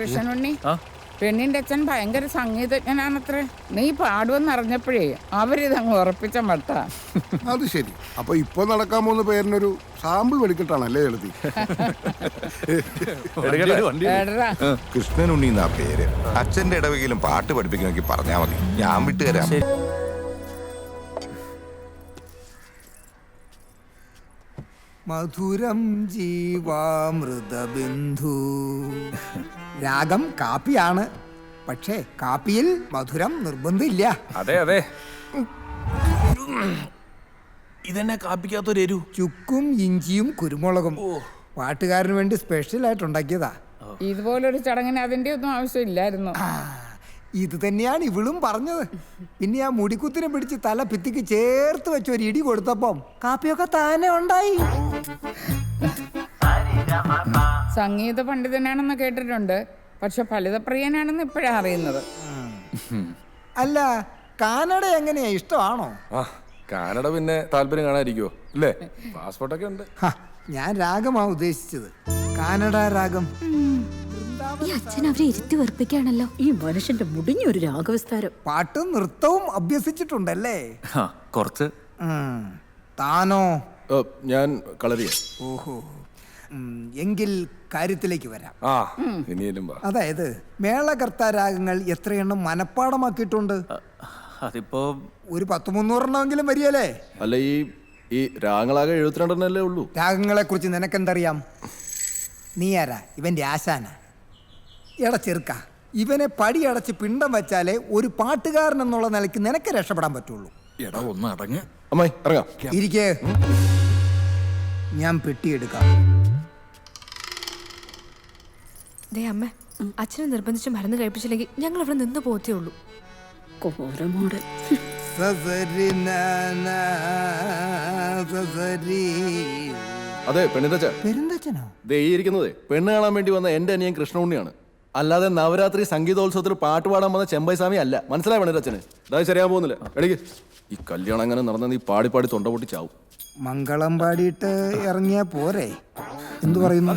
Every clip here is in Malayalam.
കൃഷ്ണനുണ്ണി പെണ്ണിന്റെ അച്ഛൻ ഭയങ്കര സംഗീതജ്ഞനാണത്രേ. നീ പാടുവെന്ന് അറിഞ്ഞപ്പോഴേ അവരിതങ്ങ് ഉറപ്പിച്ച മട്ട. അത് ശരി. അപ്പൊ ഇപ്പൊ നടക്കാൻ പോകുന്ന പേരിനൊരു സാമ്പിൾ വെളിക്കിട്ടാണല്ലേ എഴുതി? കൃഷ്ണനുണ്ണി എന്നാ പേര്? അച്ഛന്റെ ഇടവകയിലും പാട്ട് പഠിപ്പിക്കണമെങ്കിൽ പറഞ്ഞാ മതി. ഞാൻ വിട്ടുതരാം മധുരം ജീവാമൃതബിന്ദു. രാഗം കാപ്പിയാണ്. പക്ഷേ കാപ്പിയിൽ മധുരം നിർബന്ധമില്ല. അതെ അതെ. ഇതെന്നെ കാപ്പിക്കാത്തൊരു എരു. ചുക്കും ഇഞ്ചിയും കുരുമുളകും. പാട്ടുകാരന് വേണ്ടി സ്പെഷ്യൽ ആയിട്ട് ഉണ്ടാക്കിയതാ ഇതുപോലൊരു ചടങ്ങിന് അതിന്റെ ഒന്നും ആവശ്യമില്ലായിരുന്നു. ഇത് തന്നെയാണ് ഇവളും പറഞ്ഞത്. പിന്നെ ആ മുടിക്കുത്തിനെ പിടിച്ച് തല ഭിത്തിക്ക് ചേർത്ത് വെച്ച് ഒരു ഇടി കൊടുത്തപ്പം കാപ്പിയൊക്കെ താനെ ഉണ്ടായി. സംഗീത പണ്ഡിതനാണെന്ന് കേട്ടിട്ടുണ്ട്. പക്ഷെ ഫലിതപ്രിയനാണെന്ന് ഇപ്പോഴാ അറിയുന്നത്. അല്ല കാനഡ എങ്ങനെയാ? ഇഷ്ടമാണോ? ആ കാനഡ പിന്നെ താല്പര്യം കാണാതിരിക്കുവോ? അല്ലേ പാസ്പോർട്ടൊക്കെ ഉണ്ട്. ഹ, ഞാൻ രാഗമാ ഉദ്ദേശിച്ചത്. കാനഡ രാഗം. ഈ അച്ഛൻ അവരെ ഇരുത്തി വെറുപ്പിക്കാണല്ലോ ഈ മനുഷ്യന്റെ മുടിഞ്ഞൊരു രാഗവിസ്താരം. പാട്ടും നൃത്തവും അഭ്യസിച്ചിട്ടുണ്ടല്ലേ? ആ കുറച്ച്. ഉം. താനോ? ഞാൻ കളരിയ. ഓഹോ. എങ്കിൽ കാര്യത്തിലേക്ക് വരാം. ആ ഇനിയും വാ. അതായത് മേളകർത്താരാഗങ്ങൾ എത്രയെണ്ണം മനഃപ്പാടമാക്കിയിട്ടുണ്ട്? അതിപ്പോ ഒരു പത്ത് മുന്നൂറെണ്ണമെങ്കിലും വരികയല്ലേ? അല്ല ഈ ഈ രാഗങ്ങളാകെ എഴുപത്തിരണ്ടെണ്ണല്ലേ ഉള്ളൂ. രാഗങ്ങളെ കുറിച്ച് നിനക്കെന്തറിയാം? നീ ആരാ? ഇവന്റെ ആശാന. എടാ ചെറുക്ക ഇവനെ പടിയടച്ച് പിണ്ടം വെച്ചാലേ ഒരു പാട്ടുകാരൻ എന്നുള്ള നിലയ്ക്ക് നിനക്ക് രക്ഷപ്പെടാൻ പറ്റുള്ളൂ. എടാ ഒന്ന് അടങ്ങ്. അമ്മായി ഇറങ്ങാം. ഇരിക്കേ. ഞാൻ പെട്ടിയെടുക്കാം. ദേ അമ്മ അച്ഛനെ നിർബന്ധിച്ച് മരുന്ന് കഴിപ്പിച്ചില്ലെങ്കിൽ ഞങ്ങൾ ഇവിടെ നിന്ന് പോത്തേ ഉള്ളൂ. കോരമോട്. അതെ പെണ്ണിന്റെ പെരുന്തച്ഛനോ? ദേ ഈ ഇരിക്കുന്നതേ പെണ്ണ് കാണാൻ വേണ്ടി വന്ന എന്റെ അനിയൻ കൃഷ്ണുണ്ണിയാണ് അല്ലാതെ നവരാത്രി സംഗീതോത്സവത്തിൽ പാട്ട് പാടാൻ വന്ന ചെമ്പൈ സ്വാമി അല്ല. മനസ്സിലായ പെണ്ണിന്റെ അച്ഛന് അതായത് ശരിയാൻ പോകുന്നില്ല. എടീക്ക് ഈ കല്യാണം അങ്ങനെ നടന്ന നീ പാടി പാടി തൊണ്ട പൊട്ടി ചാവും. മംഗളം പാടിയിട്ട് ഇറങ്ങിയാ പോരെ. എന്തു പറയുന്നു?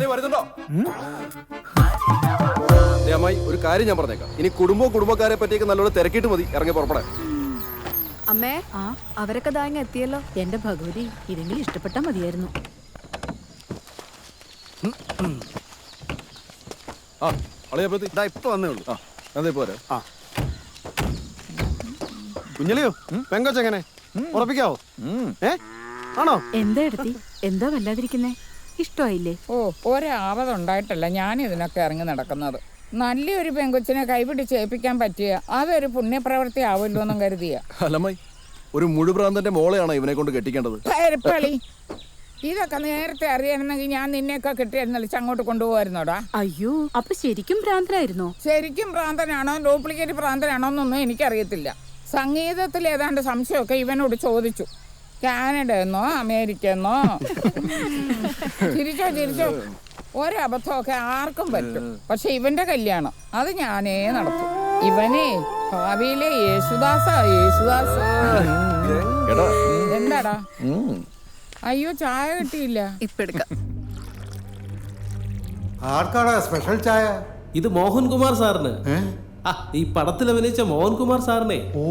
അമ്മായി ഒരു കാര്യം ഞാൻ പറഞ്ഞേക്കാം. ഇനി കുടുംബവും കുടുംബക്കാരെ പറ്റിയൊക്കെ നല്ലോണം തിരക്കിട്ട് മതി. ഇറങ്ങി പുറപ്പെടാൻ. അമ്മേ ആ? അവരൊക്കെ ദാങ്ങ എത്തിയല്ലോ. എന്റെ ഭഗവതി ഇതെങ്കിലും ഇഷ്ടപ്പെട്ടാ മതിയായിരുന്നു. ആ അളിയപ്പത്തി ഇതാ ഇപ്പൊ വന്നേ ഉള്ളൂ. ആ അതെ ആ. കുഞ്ഞലിയോ പെങ്കോച്ചെങ്ങനെ? ഉറപ്പിക്കാവോ? ഏ? ആണോ? എന്താ എടുത്തി? എന്താ വല്ലാതിരിക്കുന്നേ? ഇഷ്ടമായില്ലേ? ഓ ഒരാപതുണ്ടായിട്ടല്ല ഞാൻ ഇതിനൊക്കെ ഇറങ്ങി നടക്കുന്നത്. നല്ലൊരു പെങ്കൊച്ചിനെ കൈപിടിച്ച് ഏൽപ്പിക്കാൻ പറ്റിയ അതൊരു പുണ്യപ്രവൃത്തി ആവുമല്ലോ എന്നും കരുതിയ. ഒരു മുഴുപ്രാന്തന്റെ മോളെയാണോ ഇവനെ കൊണ്ട് കെട്ടിക്കേണ്ടത്? ഇതൊക്കെ നേരത്തെ അറിയണമെങ്കിൽ ഞാൻ നിന്നെയൊക്കെ കിട്ടിയിരുന്നല്ലോ അങ്ങോട്ട് കൊണ്ടുപോകായിരുന്നോടാ അയ്യോ അപ്പൊ ശരിക്കും ഭ്രാന്തനായിരുന്നോ? ശരിക്കും പ്രാന്തനാണോ ഡ്യൂപ്ലിക്കേറ്റ് ഭ്രാന്തനാണോ എന്നൊന്നും എനിക്കറിയത്തില്ല. സംഗീതത്തിൽ ഏതാണ്ട് സംശയമൊക്കെ ഇവനോട് ചോദിച്ചു. കാനഡ എന്നോ അമേരിക്ക എന്നോ ചിരിച്ചോ ചിരിച്ചോ ഒരബദ്ധമൊക്കെ ആർക്കും പറ്റും. പക്ഷെ ഇവന്റെ കല്യാണം അത് ഞാനേ നടത്തും. ഇവനെ ഭാവിയിലെ യേശുദാസ യേശുദാസ. എടാ. എന്താടാ? അയ്യോ ചായ കിട്ടിയില്ല. ആർക്കാടാ സ്പെഷ്യൽ ചായ? ഇത് മോഹൻകുമാർ സാറിന്. ആ ഈ പടത്തിൽ അഭിനയിച്ച മോഹൻകുമാർ സാറിനെ. ഓ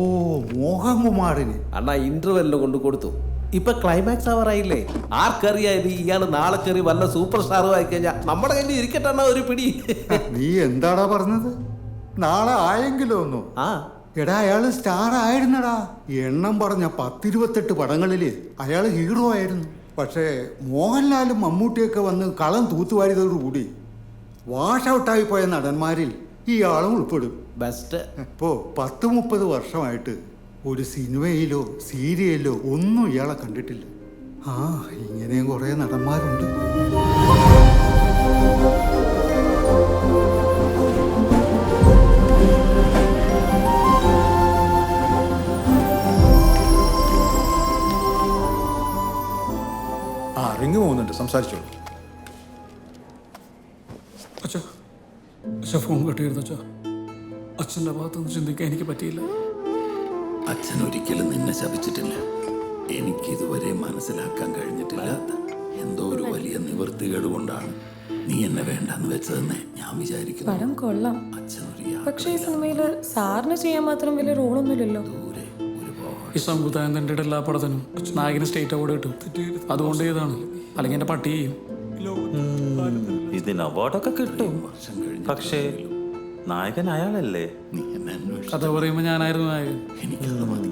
മോഹൻകുമാറിന്. അണ്ണാ ഇന്റർവെല്ലിന് കൊണ്ട് കൊടുത്തു. ഇപ്പൊ ക്ലൈമാക്സ് ആവാറായില്ലേ ആർക്കറിയാ ഇയാൾ ഇയാൾ നാളെ കയറി വല്ല സൂപ്പർ സ്റ്റാറും ആയി കഴിഞ്ഞാൽ നമ്മുടെ കയ്യിൽ ഇരിക്കട്ടെ അണ്ണാ ഒരു പിടി. നീ എന്താടാ പറഞ്ഞത്? നാളെ ആയെങ്കിലോ ഒന്നു? ആ. എടാ അയാൾ സ്റ്റാർ ആയിരുന്നടാ. എണ്ണം പറഞ്ഞ പത്തിരുപത്തെട്ട് പടങ്ങളിൽ അയാൾ ഹീറോ ആയിരുന്നു. പക്ഷേ മോഹൻലാലും മമ്മൂട്ടിയൊക്കെ വന്ന് കളം തൂത്തുവാരിയതോടുകൂടി വാഷ് ഔട്ടായി പോയ നടന്മാരിൽ ഇയാളും ഉൾപ്പെടും. ബെസ്റ്റ് ഇപ്പോ പത്ത് മുപ്പത് വർഷമായിട്ട് ഒരു സിനിമയിലോ സീരിയലിലോ ഒന്നും ഇയാളെ കണ്ടിട്ടില്ല. ആ ഇങ്ങനെയും കുറേ നടന്മാരുണ്ട്. ആ റിങ് പോകുന്നുണ്ട്. സംസാരിച്ചോളൂ. അച്ഛാ അച്ഛാ ഫോൺ കിട്ടിയിരുന്നു അച്ഛാ. അച്ഛന്റെ ഭാഗത്തുനിന്ന് ചിന്തിക്കാൻ എനിക്ക് പറ്റിയില്ല. അച്ഛൻ ഒരിക്കലും നിന്നെ ശപിച്ചിട്ടില്ല. എനിക്ക് ഇതുവരെ മനസ്സിലാക്കാൻ കഴിഞ്ഞിട്ടില്ല. എന്തോ ഒരു വലിയ നിവൃത്തികേട് കൊണ്ടാണ് നീ എന്നെ വേണ്ടെന്ന് വെച്ചതെന്ന് ഞാൻ വിചാരിക്കുന്നു. പടം കൊള്ളാം. പക്ഷേ ഈ സിനിമയിൽ സാറിന് ചെയ്യാൻ മാത്രം വലിയ റോളൊന്നുമില്ലല്ലോ. ഈ സംവിധായകന്റെ എല്ലാ പടത്തിനും നായകന് സ്റ്റേറ്റ് അവാർഡ് കിട്ടും. അതുകൊണ്ട് ചെയ്താണ് അല്ലെങ്കിൽ എന്റെ പട്ടിയും ഇതിന് അവാർഡൊക്കെ കിട്ടും. പക്ഷേ നായകൻ അയാളല്ലേ? നീ എന്നെ അന്വേഷിച്ചു കഥ പറയുമ്പോ ഞാനായിരുന്നു നായകൻ. എനിക്കത് മതി.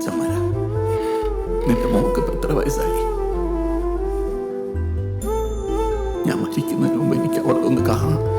ചമ്മര. നിന്റെ മോക്ക് എത്ര വയസ്സായി? ഞാൻ മരിക്കുന്നതിന് മുമ്പ് എനിക്ക് അവളെ ഒന്ന് കാണാം.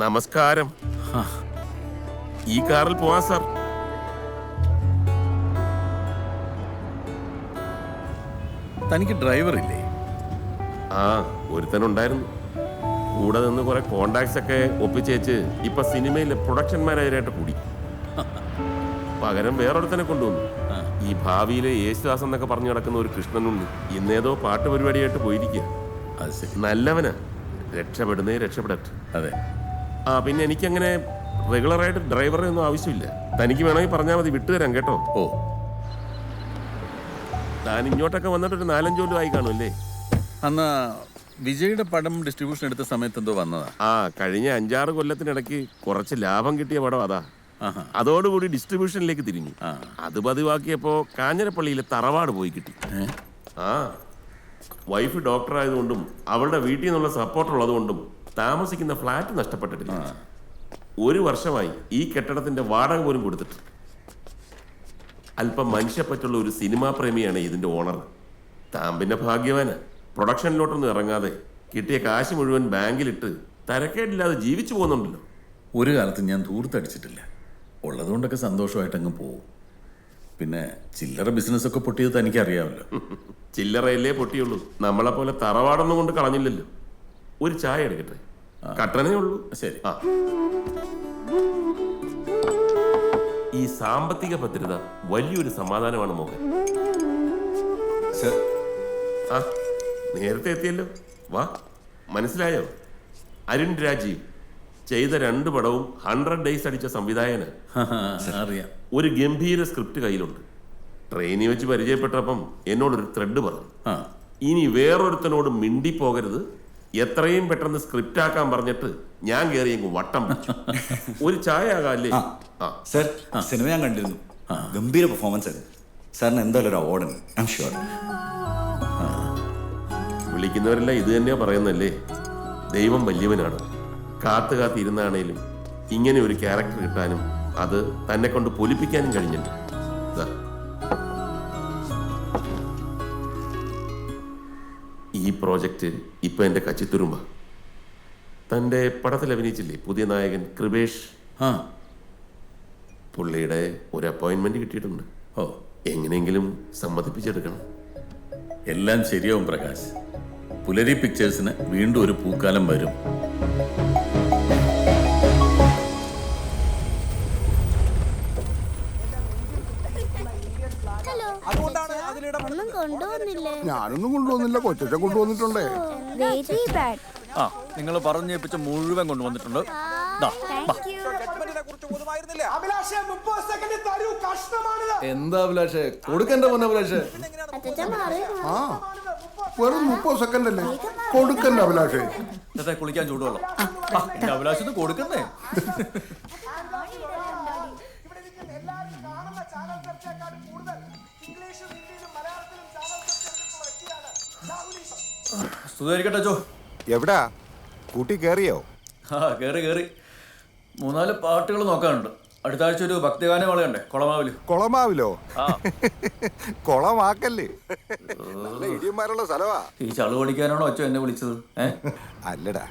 നമസ്കാരം. ഈ കാറിൽ പോവാ സാർ. തനിക്ക് ഡ്രൈവർ ഇല്ലേ ആ ഒരുത്തനുണ്ടായിരുന്നു. കൂടെ നിന്ന് കുറെ കോണ്ടാക്ട്സ് ഒക്കെ ഒപ്പിച്ചേച്ച് ഇപ്പൊ സിനിമയിലെ പ്രൊഡക്ഷൻ മാനേജറായിട്ട് കൂടി. പകരം വേറൊരുത്തനെ കൊണ്ടുവന്നു. ഈ ഭാവിയിലെ യേശുദാസ് എന്നൊക്കെ പറഞ്ഞു നടക്കുന്ന ഒരു കൃഷ്ണനുണ്ട് ഇന്നേതോ പാട്ട് പരിപാടിയായിട്ട് പോയിരിക്കുക നല്ലവനാ. രക്ഷപ്പെടുന്നേ രക്ഷപ്പെടട്ടെ. അതെ. ആ പിന്നെ എനിക്കങ്ങനെ റെഗുലറായിട്ട് ഡ്രൈവറെ ഒന്നും ആവശ്യമില്ല. തനിക്ക് വേണമെങ്കിൽ പറഞ്ഞാൽ മതി വിട്ടുതരാം കേട്ടോ. ഓ. താൻ ഇങ്ങോട്ടൊക്കെ വന്നിട്ട് ഒരു നാലഞ്ച് കൊല്ലം ആയി കാണുമല്ലേ അന്ന് വിജയുടെ പടം ഡിസ്ട്രിബ്യൂഷൻ എടുത്ത സമയത്ത് എന്തോ വന്നതാ. ആ കഴിഞ്ഞ അഞ്ചാറ് കൊല്ലത്തിനിടയ്ക്ക് കുറച്ച് ലാഭം കിട്ടിയ പടം അതാ. അതോടുകൂടി ഡിസ്ട്രിബ്യൂഷനിലേക്ക് തിരിഞ്ഞു. അത് പതിവാക്കിയപ്പോ കാഞ്ഞിരപ്പള്ളിയിലെ തറവാട് പോയി കിട്ടി. ആ. വൈഫ് ഡോക്ടർ ആയതുകൊണ്ടും അവളുടെ വീട്ടിൽ നിന്നുള്ള സപ്പോർട്ട് ഉള്ളതുകൊണ്ടും താമസിക്കുന്ന ഫ്ലാറ്റ് നഷ്ടപ്പെട്ടിട്ടില്ല. ഒരു വർഷമായി ഈ കെട്ടിടത്തിന്റെ വാടക പോലും കൊടുത്തിട്ട് അല്പം മനുഷ്യപ്പറ്റുള്ള ഒരു സിനിമാ പ്രേമിയാണ് ഇതിന്റെ ഓണർ. താൻ പിന്നെ ഭാഗ്യവാന്. പ്രൊഡക്ഷനിലോട്ടൊന്നും ഇറങ്ങാതെ കിട്ടിയ കാശ് മുഴുവൻ ബാങ്കിലിട്ട് തരക്കേടില്ലാതെ ജീവിച്ചു പോകുന്നുണ്ടല്ലോ. ഒരു കാലത്ത് ഞാൻ ദൂർത്തടിച്ചിട്ടില്ല ഉള്ളതുകൊണ്ടൊക്കെ സന്തോഷമായിട്ട് അങ്ങ് പോകും പിന്നെ ചില്ലറ ബിസിനസ്സൊക്കെ പൊട്ടിയത് തനിക്കറിയാമല്ലോ. ചില്ലറയല്ലേ പൊട്ടിയുള്ളൂ. നമ്മളെ പോലെ തറവാടൊന്നും കൊണ്ട് കളഞ്ഞില്ലല്ലോ. ഒരു ചായ എടുക്കട്ടെ? കട്ടനേ ഉള്ളൂ. ശരി. ആ. ഈ സാമ്പത്തിക ഭദ്രത വലിയൊരു സമാധാനമാണ് മോഹൻ. ആ നേരത്തെ എത്തിയല്ലോ. വാ. മനസ്സിലായോ? അരുൺ രാജീവ് ചെയ്ത രണ്ട് പടവും ഹൺഡ്രഡ് ഡേയ്സ് അടിച്ച സംവിധായകന് അറിയാം. ഒരു ഗംഭീര സ്ക്രിപ്റ്റ് കയ്യിലുണ്ട്. ട്രെയിനിൽ വെച്ച് പരിചയപ്പെട്ടപ്പം എന്നോടൊരു ത്രെഡ് പറഞ്ഞു. ഇനി വേറൊരുത്തനോട് മിണ്ടി പോകരുത് എത്രയും പെട്ടെന്ന് സ്ക്രിപ്റ്റ് ആക്കാൻ പറഞ്ഞിട്ട് ഞാൻ കയറി വട്ടം പിടിച്ചു. ഒരു ചായ ആകാല്ലേ സർ സിനിമ ഞാൻ കണ്ടിരുന്നു. ഗംഭീര പെർഫോമൻസ് ആയിരുന്നു. സാറിന് എന്തായാലും ഒരു അവാർഡ് ഐ എം ഷുവർ വിളിക്കുന്നവരെല്ലാം ഇത് തന്നെയാ പറയുന്നല്ലേ ദൈവം വലിയവനാണ്. കാത്തു കാത്തിരുന്നാണേലും ഇങ്ങനെ ഒരു ക്യാരക്ടർ കിട്ടാനും അത് തന്നെ കൊണ്ട് പൊലിപ്പിക്കാനും കഴിഞ്ഞിട്ടുണ്ട്. ഈ പ്രോജക്റ്റ് ഇപ്പൊ എന്റെ കച്ചിത്തുരുമ്പ തന്റെ പടത്തിൽ അഭിനയിച്ചില്ലേ പുതിയ നായകൻ കൃപേഷ്? ആ. പുള്ളിയുടെ ഒരു അപ്പോയിന്റ്മെന്റ് കിട്ടിയിട്ടുണ്ട്. ഓ. എങ്ങനെയെങ്കിലും സമ്മതിപ്പിച്ചെടുക്കണം. എല്ലാം ശരിയാവും പ്രകാശ്. പുലരി പിക്ചേഴ്സിന് വീണ്ടും ഒരു പൂക്കാലം വരും. കൊണ്ടുവന്നില്ലേ? ഞാനൊന്നും കൊണ്ടുവന്നില്ല. കൊച്ചച്ച കൊണ്ടുവന്നിട്ടുണ്ടേ. Very bad. ആ നിങ്ങൾ പറഞ്ഞേപ്പിച്ച മുഴുവൻ കൊണ്ടുവന്നിട്ടുണ്ട്. ദാ, ബാ. എന്താ അഭിലാഷേ? കൊടുക്കണ്ട മോനെ അഭിലാഷേ. ആ വെറും മുപ്പത് സെക്കൻഡ് അല്ലേ കൊടുക്കണ്ട അഭിലാഷേ. ഇന്നത്തെ കുളിക്കാൻ ചൂടുവെള്ളം. ആ, എന്റെ അഭിലാഷത്തിന് കൊടുക്കുന്നേ. സ്തുതിയായിരിക്കട്ടെ ചോ എവിടാ? കൂട്ടി കയറിയോ ആ കേറി കേറി. മൂന്നാൽ പാട്ടുകൾ നോക്കാനുണ്ട്. അടുത്ത ആഴ്ച ഒരു ഭക്തിഗാനം വളയണ്ടേ കൊളമാവിൽ. കൊളമാവിലോ? കൊളമാക്കല്ലേ. നല്ല ഇടിയന്മാരുള്ള സ്ഥലവാ. ഈ ചളു പഠിക്കാനാണോ അച്ഛൻ എന്നെ വിളിച്ചത്? അല്ലടാ.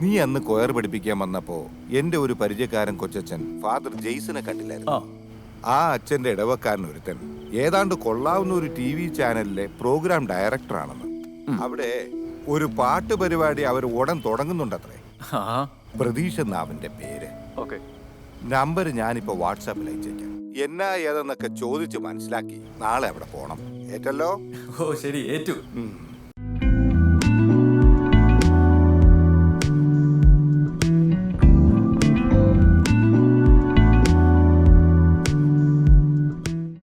നീ അന്ന് കൊയർ പഠിപ്പിക്കാൻ വന്നപ്പോ എന്റെ ഒരു പരിചയക്കാരൻ കൊച്ചച്ഛൻ ഫാദർ ജെയ്സനെ കണ്ടില്ലായിരുന്നു. ആ അച്ഛന്റെ ഇടവക്കാരൻ ഒരുത്തൻ ഏതാണ്ട് കൊള്ളാവുന്ന ഒരു ടി വി ചാനലിലെ പ്രോഗ്രാം ഡയറക്ടറാണെന്ന്. അവിടെ ഒരു പാട്ട് പരിപാടി അവർ ഉടൻ തുടങ്ങുന്നുണ്ടത്രേ. ആ. പ്രതീഷ് എന്നാ പേര്. ഓക്കെ. നമ്പർ ഞാനിപ്പോ വാട്സാപ്പിൽ അയച്ചേക്കാം. എന്നാ ഏതെന്നൊക്കെ ചോദിച്ച് മനസ്സിലാക്കി നാളെ അവിടെ പോണം. ഏറ്റല്ലോ? ഓ ശരി. ഏറ്റു.